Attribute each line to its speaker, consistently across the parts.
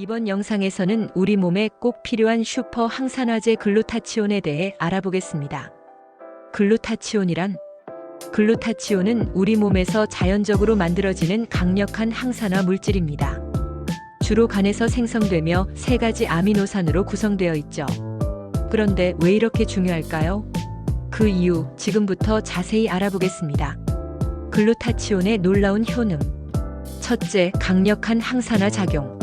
Speaker 1: 이번 영상에서는 우리 몸에 꼭 필요한 슈퍼 항산화제 글루타치온에 대해 알아보겠습니다. 글루타치온이란 글루타치온은 우리 몸에서 자연적으로 만들어지는 강력한 항산화 물질입니다. 주로 간에서 생성되며 세 가지 아미노산으로 구성되어 있죠. 그런데 왜 이렇게 중요할까요? 그 이유 지금부터 자세히 알아보겠습니다. 글루타치온의 놀라운 효능. 첫째, 강력한 항산화 작용.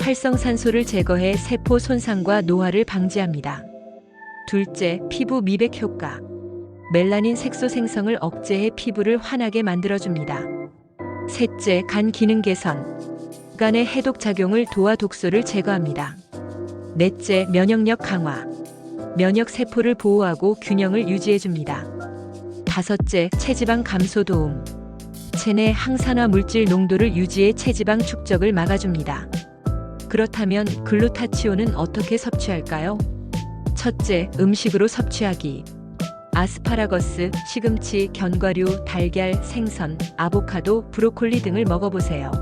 Speaker 1: 활성산소를 제거해 세포 손상과 노화를 방지합니다. 둘째, 피부 미백 효과. 멜라닌 색소 생성을 억제해 피부를 환하게 만들어줍니다. 셋째, 간 기능 개선. 간의 해독 작용을 도와 독소를 제거합니다. 넷째, 면역력 강화. 면역 세포를 보호하고 균형을 유지해줍니다. 다섯째, 체지방 감소 도움. 체내 항산화 물질 농도를 유지해 체지방 축적을 막아줍니다. 그렇다면 글루타치온은 어떻게 섭취할까요? 첫째, 음식으로 섭취하기. 아스파라거스, 시금치, 견과류, 달걀, 생선, 아보카도, 브로콜리 등을 먹어보세요.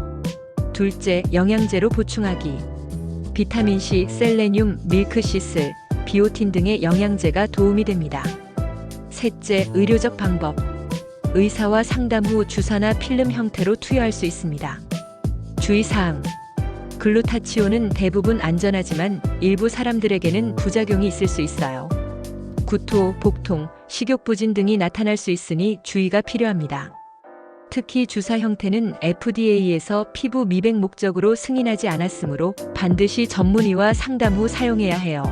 Speaker 1: 둘째, 영양제로 보충하기. 비타민C, 셀레늄, 밀크시슬, 비오틴 등의 영양제가 도움이 됩니다. 셋째, 의료적 방법. 의사와 상담 후 주사나 필름 형태로 투여할 수 있습니다. 주의사항. 글루타치온은 대부분 안전하지만 일부 사람들에게는 부작용이 있을 수 있어요. 구토, 복통, 식욕 부진 등이 나타날 수 있으니 주의가 필요합니다. 특히 주사 형태는 FDA에서 피부 미백 목적으로 승인하지 않았으므로 반드시 전문의와 상담 후 사용해야 해요.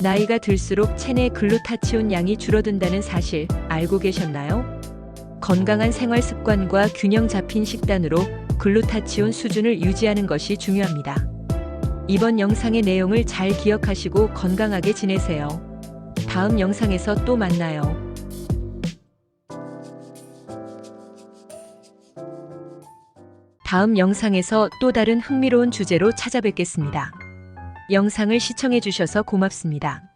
Speaker 1: 나이가 들수록 체내 글루타치온 양이 줄어든다는 사실 알고 계셨나요? 건강한 생활 습관과 균형 잡힌 식단으로 글루타치온 수준을 유지하는 것이 중요합니다. 이번 영상의 내용을 잘 기억하시고 건강하게 지내세요. 다음 영상에서 또 만나요. 다음 영상에서 또 다른 흥미로운 주제로 찾아뵙겠습니다. 영상을 시청해주셔서 고맙습니다.